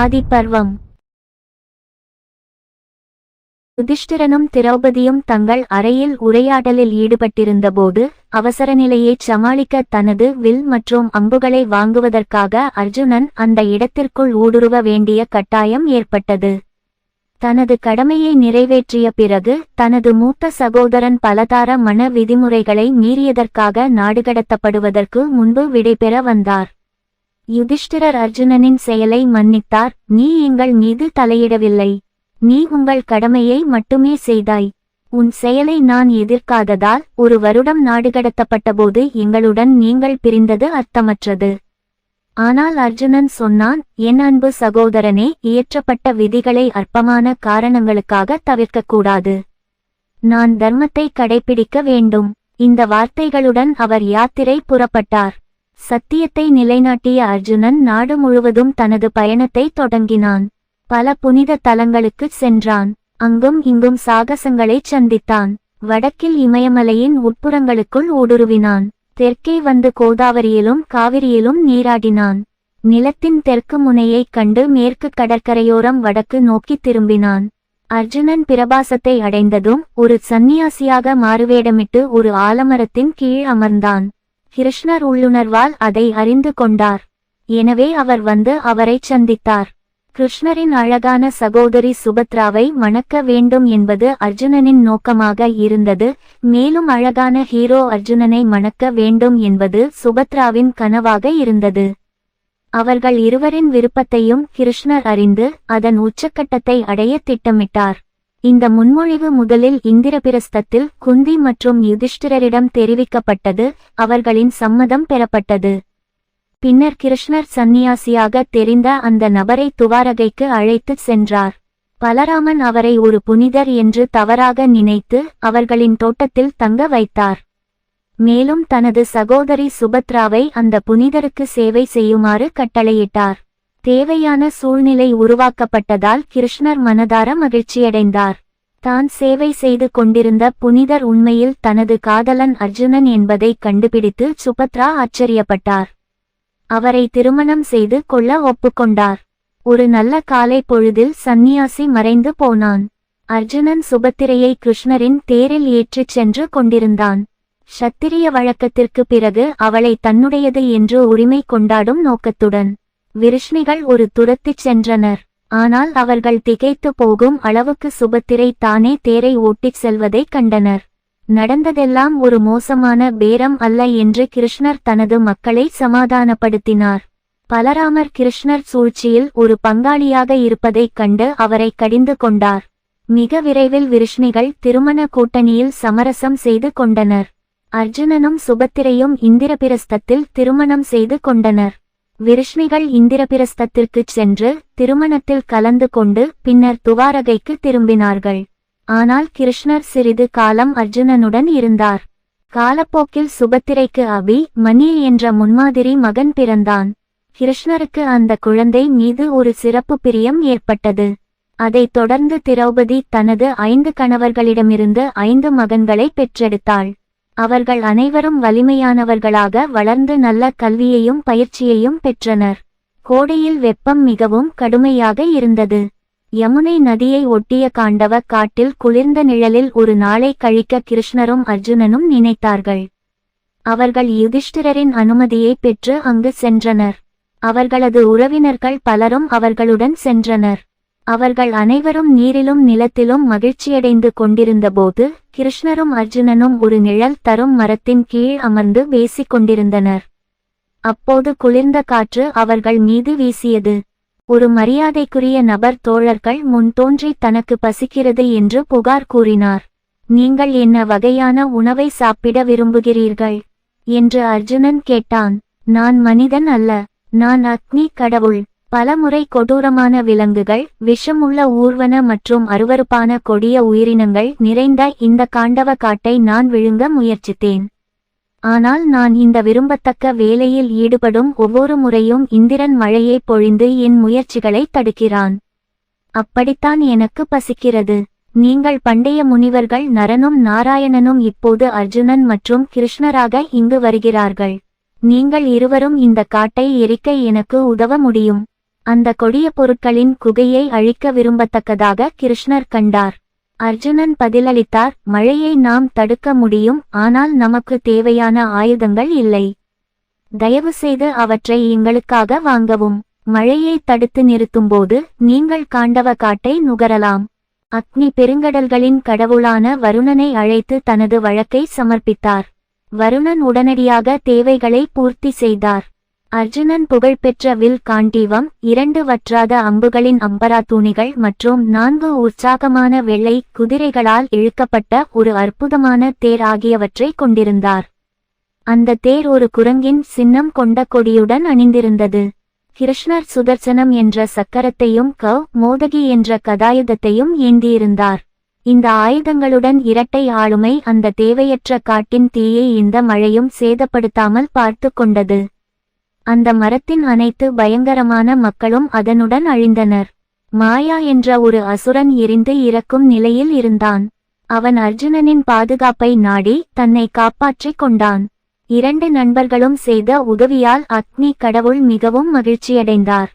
ஆதிப்பர்வம். யுதிஷ்டிரனும் திரௌபதியும் தங்கள் அறையில் உரையாடலில் ஈடுபட்டிருந்தபோது அவசர நிலையைச் சமாளிக்க தனது வில் மற்றும் அம்புகளை வாங்குவதற்காக அர்ஜுனன் அந்த இடத்திற்குள் ஊடுருவ வேண்டிய கட்டாயம் ஏற்பட்டது. தனது கடமையை நிறைவேற்றிய பிறகு தனது மூத்த சகோதரன் பலதார மன விதிமுறைகளை மீறியதற்காக நாடுகடத்தப்படுவதற்கு முன்பு விடைபெற வந்தார். யுதிஷ்டிரர் அர்ஜுனனின் செயலை மன்னித்தார். நீ எங்கள் மீது தலையிடவில்லை. நீ உங்கள் கடமையை மட்டுமே செய்தாய். உன் செயலை நான் எதிர்க்காததால் ஒரு வருடம் நாடுகடத்தப்பட்டபோது எங்களுடன் நீங்கள் பிரிந்தது அர்த்தமற்றது. ஆனால் அர்ஜுனன் சொன்னான் என் அன்பு சகோதரனே இயற்றப்பட்ட விதிகளை அற்பமான காரணங்களுக்காக தவிர்க்கக்கூடாது. நான் தர்மத்தை கடைபிடிக்க வேண்டும். இந்த வார்த்தைகளுடன் அவர் யாத்திரை புறப்பட்டார். சத்தியத்தை நிலைநாட்டிய அர்ஜுனன் நாடு முழுவதும் தனது பயணத்தை தொடங்கினான். பல புனித தலங்களுக்குச் சென்றான். அங்கும் இங்கும் சாகசங்களைச் சந்தித்தான். வடக்கில் இமயமலையின் உட்புறங்களுக்குள் ஊடுருவினான். தெற்கே வந்து கோதாவரியிலும் காவிரியிலும் நீராடினான். நிலத்தின் தெற்கு முனையைக் கண்டு மேற்கு கடற்கரையோரம் வடக்கு நோக்கி திரும்பினான். அர்ஜுனன் பிரபாசத்தை அடைந்ததும் ஒரு சந்நியாசியாக மாறுவேடமிட்டு ஒரு ஆலமரத்தின் கீழ் அமர்ந்தான். கிருஷ்ணர் உள்ளுணர்வால் அதை அறிந்து கொண்டார். எனவே அவர் வந்து அவரைச் சந்தித்தார். கிருஷ்ணரின் அழகான சகோதரி சுபத்ராவை மணக்க வேண்டும் என்பது அர்ஜுனனின் நோக்கமாக இருந்தது. மேலும் அழகான ஹீரோ அர்ஜுனனை மணக்க வேண்டும் என்பது சுபத்ராவின் கனவாக இருந்தது. அவர்கள் இருவரின் விருப்பத்தையும் கிருஷ்ணர் அறிந்து அதன் உச்சக்கட்டத்தை அடைய திட்டமிட்டார். இந்த முன்மொழிவு முதலில் இந்திரபிரஸ்தத்தில் குந்தி மற்றும் யுதிஷ்டிரரிடம் தெரிவிக்கப்பட்டது அவர்களின் சம்மதம் பெறப்பட்டது. பின்னர் கிருஷ்ணர் சந்நியாசியாக தெரிந்த அந்த நபரை துவாரகைக்கு அழைத்துச் சென்றார். பலராமன் அவரை ஒரு புனிதர் என்று தவறாக நினைத்து அவர்களின் தோட்டத்தில் தங்க வைத்தார். மேலும் தனது சகோதரி சுபத்ராவை அந்த புனிதருக்கு சேவை செய்யுமாறு கட்டளையிட்டார். தேவையான சூழ்நிலை உருவாக்கப்பட்டதால் கிருஷ்ணர் மனதார மகிழ்ச்சியடைந்தார். தான் சேவை செய்து கொண்டிருந்த புனிதர் உண்மையில் தனது காதலன் அர்ஜுனன் என்பதை கண்டுபிடித்து சுபத்ரா ஆச்சரியப்பட்டார். அவரை திருமணம் செய்து கொள்ள ஒப்புக்கொண்டார். ஒரு நல்ல காலை பொழுதில் சந்நியாசி மறைந்து போனான். அர்ஜுனன் சுபத்திரையை கிருஷ்ணரின் தேரில் ஏற்றிச் சென்று கொண்டிருந்தான். சத்திரிய வழக்கத்திற்கு பிறகு அவளை தன்னுடையது என்று உரிமை கொண்டாடும் நோக்கத்துடன் விருஷ்ணிகள் ஒரு துரத்திச் சென்றனர். ஆனால் அவர்கள் திகைத்து போகும் அளவுக்கு சுபத்திரை தானே தேரை ஓட்டிச் செல்வதைக் கண்டனர். நடந்ததெல்லாம் ஒரு மோசமான பேரம் அல்ல என்று கிருஷ்ணர் தனது மக்களை சமாதானப்படுத்தினார். பலராமர் கிருஷ்ணர் சூழ்ச்சியில் ஒரு பங்காளியாக இருப்பதைக் கண்டு அவரை கடிந்து கொண்டார். மிக விரைவில் விருஷ்ணிகள் திருமண கூட்டணியில் சமரசம் செய்து கொண்டனர். அர்ஜுனனும் சுபத்திரையும் இந்திரபிரஸ்தத்தில் திருமணம் செய்து கொண்டனர். விருஷ்ணிகள் இந்திரபிரஸ்தத்திற்குச் சென்று திருமணத்தில் கலந்து கொண்டு பின்னர் துவாரகைக்கு திரும்பினார்கள். ஆனால் கிருஷ்ணர் சிறிது காலம் அர்ஜுனனுடன் இருந்தார். காலப்போக்கில் சுபத்திரைக்கு அபி மணி என்ற முன்மாதிரி மகன் பிறந்தான். கிருஷ்ணருக்கு அந்த குழந்தை மீது ஒரு சிறப்பு பிரியம் ஏற்பட்டது. அதைத் தொடர்ந்து திரௌபதி தனது ஐந்து கணவர்களிடமிருந்து ஐந்து மகன்களை பெற்றெடுத்தாள். அவர்கள் அனைவரும் வலிமையானவர்களாக வளர்ந்து நல்ல கல்வியையும் பயிற்சியையும் பெற்றனர். கோடையில் வெப்பம் மிகவும் கடுமையாக இருந்தது. யமுனை நதியை ஒட்டிய காண்டவ காட்டில் குளிர்ந்த நிழலில் ஒரு நாளை கழிக்க கிருஷ்ணரும் அர்ஜுனனும் நினைத்தார்கள். அவர்கள் யுதிஷ்டிரரின் அனுமதியை பெற்று அங்கு சென்றனர். அவர்களது உறவினர்கள் பலரும் அவர்களுடன் சென்றனர். அவர்கள் அனைவரும் நீரிலும் நிலத்திலும் மகிழ்ச்சியடைந்து கொண்டிருந்தபோது கிருஷ்ணரும் அர்ஜுனனும் ஒரு நிழல் தரும் மரத்தின் கீழ் அமர்ந்து பேசிக் கொண்டிருந்தனர் அப்போது குளிர்ந்த காற்று அவர்கள் மீது வீசியது. ஒரு மரியாதைக்குரிய நபர் தோழர்கள் முன் தோன்றி தனக்கு பசிக்கிறது என்று புகார் கூறினார். நீங்கள் என்ன வகையான உணவை சாப்பிட விரும்புகிறீர்கள்? என்று அர்ஜுனன் கேட்டான். நான் மனிதன் அல்ல. நான் அக்னி கடவுள். பலமுறை கொடூரமான விலங்குகள் விஷமுள்ள ஊர்வன மற்றும் அருவருப்பான கொடிய உயிரினங்கள் நிறைந்த இந்த காண்டவ காட்டை நான் விழுங்க முயற்சித்தேன். ஆனால் நான் இந்த விரும்பத்தக்க வேலையில் ஈடுபடும் ஒவ்வொரு முறையும் இந்திரன் மழையை பொழிந்து என் முயற்சிகளை தடுக்கிறான். அப்படித்தான் எனக்கு பசிக்கிறது. நீங்கள் பண்டைய முனிவர்கள் நரனும் நாராயணனும் இப்போது அர்ஜுனன் மற்றும் கிருஷ்ணராக இங்கு வருகிறார்கள். நீங்கள் இருவரும் இந்த காட்டை எரிக்க எனக்கு உதவ முடியும். அந்த கொடிய பொருட்களின் குகையை அழிக்க விரும்பத்தக்கதாக கிருஷ்ணர் கண்டார். அர்ஜுனன் பதிலளித்தார் மழையை நாம் தடுக்க முடியும் ஆனால் நமக்கு தேவையான ஆயுதங்கள் இல்லை. தயவு செய்து அவற்றை எங்களுக்காக வாங்கவும். மழையை தடுத்து நிறுத்தும்போது நீங்கள் காண்டவ காட்டை நுகரலாம் அக்னி பெருங்கடல்களின் கடவுளான வருணனை அழைத்து தனது வழக்கை சமர்ப்பித்தார். வருணன் உடனடியாக தேவைகளை பூர்த்தி செய்தார். அர்ஜுனன் புகழ்பெற்ற வில் காண்டீவம் இரண்டு வற்றாத அம்புகளின் அம்பரா தூணிகள் மற்றும் நான்கு உற்சாகமான வெள்ளை குதிரைகளால் இழுக்கப்பட்ட ஒரு அற்புதமான தேர் ஆகியவற்றை கொண்டிருந்தார். அந்த தேர் ஒரு குரங்கின் சின்னம் கொண்ட கொடியுடன் அணிந்திருந்தது. கிருஷ்ணர் சுதர்சனம் என்ற சக்கரத்தையும் கவ் மோதகி என்ற கதாயுதத்தையும் ஏந்தியிருந்தார். இந்த ஆயுதங்களுடன் இரட்டை ஆளுமை அந்த தேவையற்ற காட்டின் தீயை இந்த மழையும் சேதப்படுத்தாமல் பார்த்து கொண்டது. அந்த மரத்தின் அனைத்து பயங்கரமான மக்களும் அதனுடன் அழிந்தனர். மாயா என்ற ஒரு அசுரன் எரிந்து இறக்கும் நிலையில் இருந்தான். அவன் அர்ஜுனனின் பாதுகாப்பை நாடி தன்னை காப்பாற்றிக் கொண்டான். இரண்டு நண்பர்களும் செய்த உதவியால் அக்னி கடவுள் மிகவும் மகிழ்ச்சியடைந்தார்.